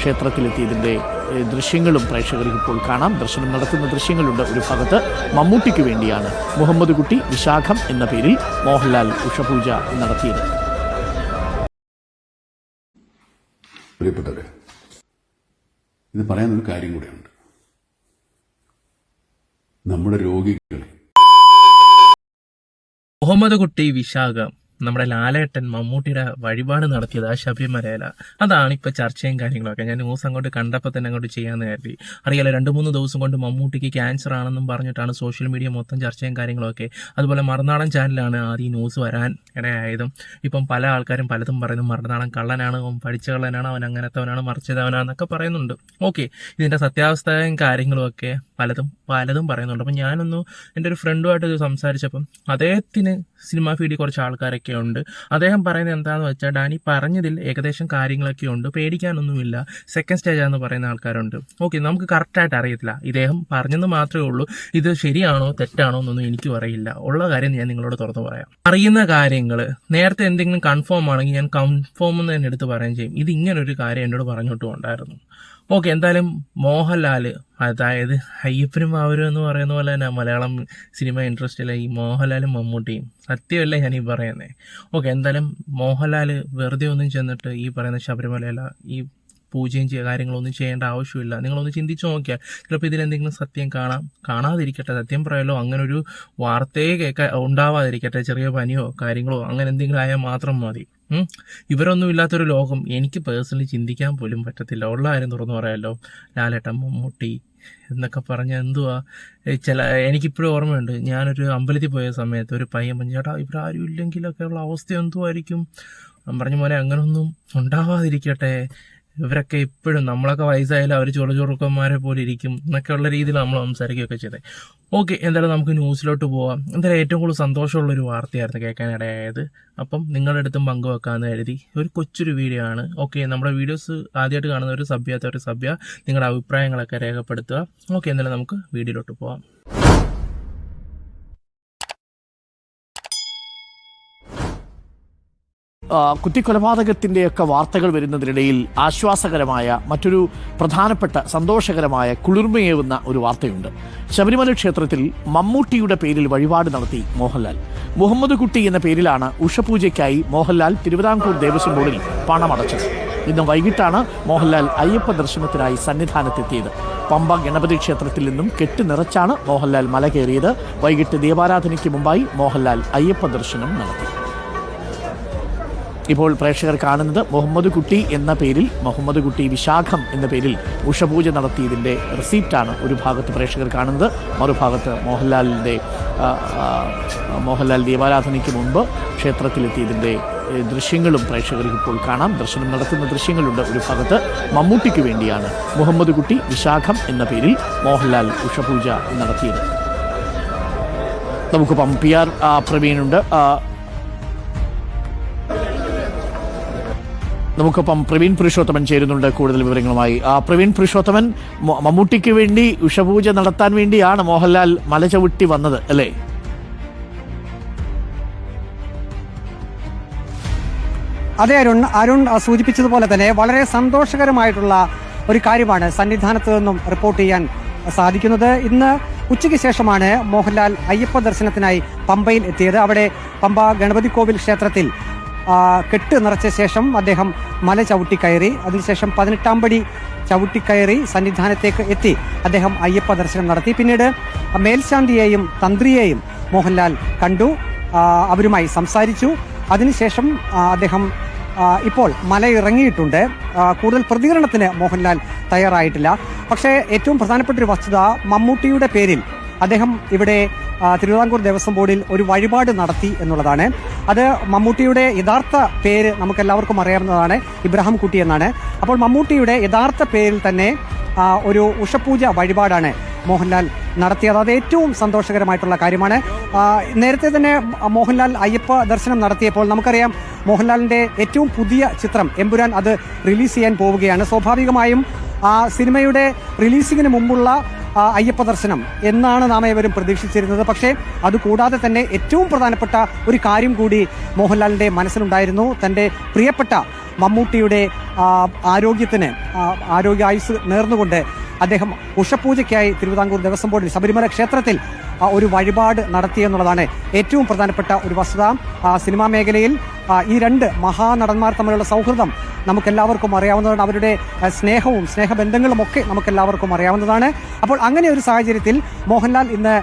ക്ഷേത്രത്തിലെത്തിയതിന്റെ ദൃശ്യങ്ങളും പ്രേക്ഷകർക്ക് ഇപ്പോൾ കാണാം. ദർശനം നടത്തുന്ന ദൃശ്യങ്ങളുണ്ട് ഒരു ഭാഗത്ത്. മമ്മൂട്ടിക്ക് വേണ്ടിയാണ് മുഹമ്മദ് കുട്ടി വിശാഖം എന്ന പേരിൽ മോഹൻലാൽ ഉഷപൂജ നടത്തിയത്. പ്രിയപ്പെട്ടവരെ ഇത് പറയാനൊരു കാര്യം കൂടെയുണ്ട്. നമ്മുടെ രോഗികളെ മുഹമ്മദ് കുട്ടി വിശാഖം നമ്മുടെ ലാലേട്ടൻ മമ്മൂട്ടിയുടെ വഴിപാട് നടത്തിയത് ആ ശബരിമലയില. അതാണ് ഇപ്പൊ ചർച്ചയും കാര്യങ്ങളൊക്കെ. ഞാൻ ന്യൂസ് അങ്ങോട്ട് കണ്ടപ്പോൾ തന്നെ അങ്ങോട്ട് ചെയ്യാന്ന് കരുതി. അറിയാലോ രണ്ട് മൂന്ന് ദിവസം കൊണ്ട് മമ്മൂട്ടിക്ക് ക്യാൻസർ ആണെന്നും പറഞ്ഞിട്ടാണ് സോഷ്യൽ മീഡിയ മൊത്തം ചർച്ചയും കാര്യങ്ങളൊക്കെ. അതുപോലെ മറുനാടൻ ചാനലാണ് ആദ്യം ന്യൂസ് വരാൻ ഇടയായതും. ഇപ്പം പല ആൾക്കാരും പലതും പറയുന്നു. മറുനാടൻ കള്ളനാണ് പഠിച്ച കള്ളനാണ് അവൻ അങ്ങനത്തവനാണ് മറിച്ചതവനാണെന്നൊക്കെ പറയുന്നുണ്ട്. ഓക്കെ ഇതിന്റെ സത്യാവസ്ഥയും കാര്യങ്ങളും ഒക്കെ പലതും പലതും പറയുന്നുണ്ട്. അപ്പം ഞാനൊന്ന് എന്റെ ഒരു ഫ്രണ്ടുമായിട്ട് സംസാരിച്ചപ്പം അദ്ദേഹത്തിന് സിനിമാ ഫീൽഡിൽ കുറച്ച് ആൾക്കാരൊക്കെ ഉണ്ട് അദ്ദേഹം പറയുന്നത് എന്താണെന്ന് വെച്ചാൽ ഡാനി പറഞ്ഞതിൽ ഏകദേശം കാര്യങ്ങളൊക്കെ ഉണ്ട് പേടിക്കാനൊന്നുമില്ല സെക്കൻഡ് സ്റ്റേജാന്ന് പറയുന്ന ആൾക്കാരുണ്ട്. ഓക്കെ നമുക്ക് കറക്റ്റായിട്ട് അറിയത്തില്ല. ഇദ്ദേഹം പറഞ്ഞെന്ന് മാത്രമേ ഉള്ളൂ. ഇത് ശരിയാണോ തെറ്റാണോ എന്നൊന്നും എനിക്കും അറിയില്ല. ഉള്ള കാര്യം ഞാൻ നിങ്ങളോട് തുറന്നു പറയാം. അറിയുന്ന കാര്യങ്ങൾ നേരത്തെ എന്തെങ്കിലും കൺഫേം ആണെങ്കിൽ ഞാൻ കൺഫേം എന്ന് തന്നെ എടുത്ത് പറയുകയും ചെയ്യും. ഇത് ഇങ്ങനൊരു കാര്യം എന്നോട് പറഞ്ഞിട്ടും ഉണ്ടായിരുന്നു. ഓക്കെ എന്തായാലും മോഹൻലാൽ അതായത് അയ്യപ്പനും അവരും എന്ന് പറയുന്ന പോലെ തന്നെ മലയാളം സിനിമ ഇൻട്രസ്റ്റിലെ ഈ മോഹൻലാലും മമ്മൂട്ടിയും സത്യമല്ല ഞാൻ ഈ പറയുന്നത് ഓക്കെ എന്തായാലും മോഹൻലാൽ വെറുതെ ഒന്നും ചെന്നിട്ട് ഈ പറയുന്ന ശബരിമലയില ഈ പൂജയും ചെയ്യുക കാര്യങ്ങളൊന്നും ചെയ്യേണ്ട ആവശ്യമില്ല. നിങ്ങളൊന്ന് ചിന്തിച്ച് നോക്കിയാൽ ചിലപ്പോൾ ഇതിലെന്തെങ്കിലും സത്യം കാണാം കാണാതിരിക്കട്ടെ. സത്യം പറയാലോ അങ്ങനെ ഒരു വാർത്തയെ കേൾക്കാൻ ഉണ്ടാവാതിരിക്കട്ടെ. ചെറിയ പനിയോ കാര്യങ്ങളോ അങ്ങനെ എന്തെങ്കിലും ആയാൽ മാത്രം മതി. ഇവരൊന്നും ഇല്ലാത്തൊരു ലോകം എനിക്ക് പേഴ്സണലി ചിന്തിക്കാൻ പോലും പറ്റത്തില്ല. ഉള്ള കാര്യം തുറന്നു പറയാമല്ലോ ലാലേട്ടൻ മമ്മൂട്ടി എന്നൊക്കെ പറഞ്ഞ എന്തുവാ? ചില എനിക്കിപ്പോഴും ഓർമ്മയുണ്ട്. ഞാനൊരു അമ്പലത്തിൽ പോയ സമയത്ത് ഒരു പയ്യൻ പറഞ്ഞു ഇവരാരും ഇല്ലെങ്കിലൊക്കെ ഉള്ള അവസ്ഥ എന്തുമായിരിക്കും പറഞ്ഞ പോലെ അങ്ങനൊന്നും ഉണ്ടാവാതിരിക്കട്ടെ. ഇവരൊക്കെ ഇപ്പോഴും നമ്മളൊക്കെ വയസ്സായാലും അവർ ചുറചുറുക്കന്മാരെ പോലെ ഇരിക്കും എന്നൊക്കെയുള്ള രീതിയിൽ നമ്മൾ സംസാരിക്കുകയൊക്കെ ചെയ്തത് ഓക്കെ എന്തായാലും നമുക്ക് ന്യൂസിലോട്ട് പോവാം. എന്തായാലും ഏറ്റവും കൂടുതൽ സന്തോഷമുള്ള ഒരു വാർത്തയായിരുന്നു കേൾക്കാനിടയായത്. അപ്പം നിങ്ങളുടെ അടുത്തും പങ്കുവെക്കാമെന്ന് കരുതി ഒരു കൊച്ചൊരു വീഡിയോ ആണ്. ഓക്കെ നമ്മുടെ വീഡിയോസ് ആദ്യമായിട്ട് കാണുന്ന ഒരു സഭ്യത്തെ ഒരു സഭ്യ നിങ്ങളുടെ അഭിപ്രായങ്ങളൊക്കെ രേഖപ്പെടുത്തുക. ഓക്കെ എന്തായാലും നമുക്ക് വീഡിയോയിലോട്ട് പോവാം. കുത്തിക്കൊലപാതകത്തിന്റെയൊക്കെ വാർത്തകൾ വരുന്നതിനിടയിൽ ആശ്വാസകരമായ മറ്റൊരു പ്രധാനപ്പെട്ട സന്തോഷകരമായ കുളിർമയേവുന്ന ഒരു വാർത്തയുണ്ട്. ശബരിമല ക്ഷേത്രത്തിൽ മമ്മൂട്ടിയുടെ പേരിൽ വഴിപാട് നടത്തി മോഹൻലാൽ. മുഹമ്മദ് കുട്ടി എന്ന പേരിലാണ് ഉഷപൂജയ്ക്കായി മോഹൻലാൽ തിരുവിതാംകൂർ ദേവസ്വം ബോർഡിൽ പണമടച്ചത്. ഇന്ന് വൈകിട്ടാണ് മോഹൻലാൽ അയ്യപ്പ ദർശനത്തിനായി സന്നിധാനത്തെത്തിയത്. പമ്പ ഗണപതി ക്ഷേത്രത്തിൽ നിന്നും കെട്ടി നിറച്ചാണ് മോഹൻലാൽ മല കയറിയത്. വൈകിട്ട് ദീപാരാധനയ്ക്ക് മുമ്പായി മോഹൻലാൽ അയ്യപ്പ ദർശനം നടത്തി. ഇപ്പോൾ പ്രേക്ഷകർ കാണുന്നത് മുഹമ്മദ് കുട്ടി എന്ന പേരിൽ മുഹമ്മദ് കുട്ടി വിശാഖം എന്ന പേരിൽ ഉഷപൂജ നടത്തിയതിന്റെ റിസീപ്റ്റാണ് ഒരു ഭാഗത്ത് പ്രേക്ഷകർ കാണുന്നത്. മറുഭാഗത്ത് മോഹൻലാലിന്റെ മോഹൻലാൽ ദീപാരാധനയ്ക്ക് മുമ്പ് ക്ഷേത്രത്തിലെത്തിയതിന്റെ ദൃശ്യങ്ങളും പ്രേക്ഷകർക്ക് ഇപ്പോൾ കാണാം. ദർശനം നടത്തുന്ന ദൃശ്യങ്ങളുണ്ട് ഒരു ഭാഗത്ത്. മമ്മൂട്ടിക്ക് വേണ്ടിയാണ് മുഹമ്മദ് കുട്ടി വിശാഖം എന്ന പേരിൽ മോഹൻലാൽ ഉഷപൂജ നടത്തിയത്. നമുക്ക് പി ആർ പ്രവീണുണ്ട്. നമുക്കൊപ്പം പ്രവീൺ പുരുഷോത്തമൻ ചേരുന്നുണ്ട്. കൂടുതൽ വിവരങ്ങളുമായി. ആ പ്രവീൺ പുരുഷോത്തമൻ മമ്മൂട്ടിക്ക് വേണ്ടി ഉഷപൂജ നടത്താൻ വേണ്ടിയാണ് മോഹൻലാൽ മല ചവിട്ടി വന്നത് അല്ലേ? അതെ അരുൺ അരുൺ സൂചിപ്പിച്ചതുപോലെ തന്നെ വളരെ സന്തോഷകരമായിട്ടുള്ള ഒരു കാര്യമാണ് സന്നിധാനത്ത് നിന്നും റിപ്പോർട്ട് ചെയ്യാൻ സാധിക്കുന്നത്. ഇന്ന് ഉച്ചയ്ക്ക് ശേഷമാണ് മോഹൻലാൽ അയ്യപ്പ ദർശനത്തിനായി പമ്പയിൽ എത്തിയത്. അവിടെ പമ്പ ഗണപതി കോവിൽ ക്ഷേത്രത്തിൽ കെട്ട് നിറച്ച ശേഷം അദ്ദേഹം മല ചവിട്ടിക്കയറി അതിനുശേഷം പതിനെട്ടാം പടി ചവിട്ടിക്കയറി സന്നിധാനത്തേക്ക് എത്തി. അദ്ദേഹം അയ്യപ്പ ദർശനം നടത്തി. പിന്നീട് മേൽശാന്തിയെയും തന്ത്രിയെയും മോഹൻലാൽ കണ്ടു. അവരുമായി സംസാരിച്ചു. അതിനുശേഷം അദ്ദേഹം ഇപ്പോൾ മല ഇറങ്ങിയിട്ടുണ്ട് കൂടുതൽ പ്രതികരണത്തിന് മോഹൻലാൽ തയ്യാറായിട്ടില്ല. പക്ഷേ ഏറ്റവും പ്രധാനപ്പെട്ട ഒരു വസ്തുത മമ്മൂട്ടിയുടെ പേരിൽ അദ്ദേഹം ഇവിടെ തിരുവിതാംകൂർ ദേവസ്വം ബോർഡിൽ ഒരു വഴിപാട് നടത്തി എന്നുള്ളതാണ്. അത് മമ്മൂട്ടിയുടെ യഥാർത്ഥ പേര് നമുക്ക് എല്ലാവർക്കും അറിയാവുന്നതാണ് ഇബ്രാഹിം കുട്ടി എന്നാണ്. അപ്പോൾ മമ്മൂട്ടിയുടെ യഥാർത്ഥ പേരിൽ തന്നെ ഒരു ഉഷപൂജ വഴിപാടാണ് മോഹൻലാൽ നടത്തിയത്. അത് ഏറ്റവും സന്തോഷകരമായിട്ടുള്ള കാര്യമാണ്. നേരത്തെ തന്നെ മോഹൻലാൽ അയ്യപ്പ ദർശനം നടത്തിയപ്പോൾ നമുക്കറിയാം മോഹൻലാലിന്റെ ഏറ്റവും പുതിയ ചിത്രം എമ്പുരാൻ അത് റിലീസ് ചെയ്യാൻ പോവുകയാണ്. സ്വാഭാവികമായും ആ സിനിമയുടെ റിലീസിങ്ങിന് മുമ്പുള്ള അയ്യപ്പ ദർശനം എന്നാണ് നാം ഏവരും പ്രതീക്ഷിച്ചിരുന്നത്. പക്ഷേ അതുകൂടാതെ തന്നെ ഏറ്റവും പ്രധാനപ്പെട്ട ഒരു കാര്യം കൂടി മോഹൻലാലിന്റെ മനസ്സിലുണ്ടായിരുന്നു. തന്റെ പ്രിയപ്പെട്ട മമ്മൂട്ടിയുടെ ആരോഗ്യത്തിന് ആരോഗ്യ ആയുസ് നേർന്നുകൊണ്ട് അദ്ദേഹം ഉഷപൂജയ്ക്കായി തിരുവിതാംകൂർ ദേവസ്വം ബോർഡിൽ ശബരിമല ക്ഷേത്രത്തിൽ ഒരു വഴിപാട് നടത്തിയെന്നുള്ളതാണ് ഏറ്റവും പ്രധാനപ്പെട്ട ഒരു വസ്തുത. സിനിമാ മേഖലയിൽ ഈ രണ്ട് മഹാനടന്മാർ തമ്മിലുള്ള സൗഹൃദം നമുക്കെല്ലാവർക്കും അറിയാവുന്നതാണ്. അവരുടെ സ്നേഹവും സ്നേഹബന്ധങ്ങളും ഒക്കെ നമുക്കെല്ലാവർക്കും അറിയാവുന്നതാണ്. അപ്പോൾ അങ്ങനെ ഒരു സാഹചര്യത്തിൽ മോഹൻലാൽ ഇന്ന്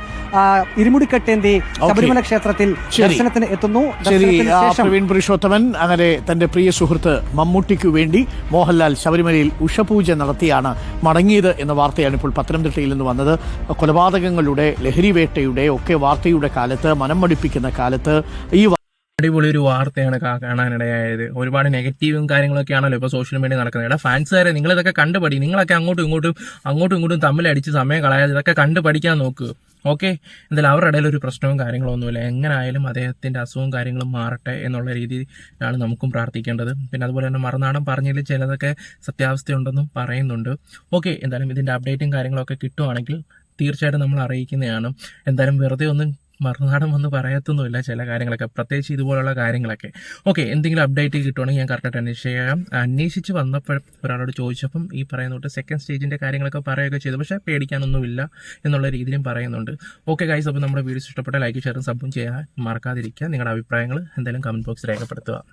ഇരുമുടിക്കെട്ടേന്തി ശബരിമല ക്ഷേത്രത്തിൽ. ദർശനത്തിന് എത്തുന്നു. പ്രവീൺ പുരുഷോത്തമൻ അങ്ങനെ തന്റെ പ്രിയ സുഹൃത്ത് മമ്മൂട്ടിക്കു വേണ്ടി മോഹൻലാൽ ശബരിമലയിൽ ഉഷപൂജ നടത്തിയാണ് മടങ്ങിയത് എന്ന വാർത്തയാണ് ഇപ്പോൾ പത്തനംതിട്ടയിൽ നിന്ന് വന്നത്. കൊലപാതകങ്ങളുടെ ലഹരിവേട്ടയുടെ ഒക്കെ വാർത്തയുടെ കാലത്ത് മനം മടിപ്പിക്കുന്ന കാലത്ത് ഈ അടിപൊളി ഒരു വാർത്തയാണ് കാണാനിടയായത്. ഒരുപാട് നെഗറ്റീവും കാര്യങ്ങളൊക്കെ ആണല്ലോ ഇപ്പോൾ സോഷ്യൽ മീഡിയ നടക്കുന്നത്. എടാ ഫാൻസുകാരെ നിങ്ങൾ ഇതൊക്കെ കണ്ടുപടി നിങ്ങളൊക്കെ അങ്ങോട്ടും ഇങ്ങോട്ടും അങ്ങോട്ടും ഇങ്ങോട്ടും തമ്മിലടിച്ച് സമയം കളയാതെ ഇതൊക്കെ കണ്ടു പഠിക്കാൻ നോക്ക്. ഓക്കെ എന്തായാലും അവരുടെ ഇടയിൽ ഒരു പ്രശ്നവും കാര്യങ്ങളും ഒന്നുമില്ല എങ്ങനായാലും അദ്ദേഹത്തിന്റെ അസുഖവും കാര്യങ്ങളും മാറട്ടെ എന്നുള്ള രീതിയിലാണ് നമുക്കും പ്രാർത്ഥിക്കേണ്ടത്. പിന്നെ അതുപോലെ തന്നെ മറുനാടൻ പറഞ്ഞതിൽ ചിലതൊക്കെ സത്യാവസ്ഥയുണ്ടെന്നും പറയുന്നുണ്ട്. ഓക്കെ എന്തായാലും ഇതിന്റെ അപ്ഡേറ്റും കാര്യങ്ങളൊക്കെ കിട്ടുവാണെങ്കിൽ തീർച്ചയായിട്ടും നമ്മൾ അറിയിക്കുന്നതാണ്. എന്തായാലും വെറുതെ ഒന്നും മറുനാടൻ വന്ന് പറയത്തൊന്നുമില്ല ചില കാര്യങ്ങളൊക്കെ പ്രത്യേകിച്ച് ഇതുപോലുള്ള കാര്യങ്ങളൊക്കെ. ഓക്കെ എന്തെങ്കിലും അപ്ഡേറ്റ് കിട്ടുവാണെങ്കിൽ ഞാൻ കറക്റ്റായിട്ട് ചെയ്യാം. അന്വേഷിച്ച് വന്നപ്പോൾ ഒരാളോട് ചോദിച്ചപ്പം ഈ പറയുന്ന തൊട്ട് സെക്കൻഡ് സ്റ്റേജിന്റെ കാര്യങ്ങളൊക്കെ പറയുകയൊക്കെ ചെയ്തു. പക്ഷേ പേടിക്കാനൊന്നുമില്ല എന്നുള്ള രീതിയിലും പറയുന്നുണ്ട്. ഓക്കെ ഗൈസ് അപ്പോൾ നമ്മുടെ വീഡിയോസ് ഇഷ്ടപ്പെട്ട ലൈക്ക് ഷെയറും സബും ചെയ്യാൻ മറക്കാതിരിക്കുക. നിങ്ങളുടെ അഭിപ്രായങ്ങൾ എന്തായാലും കമന്റ് ബോക്സ് രേഖപ്പെടുത്തുക.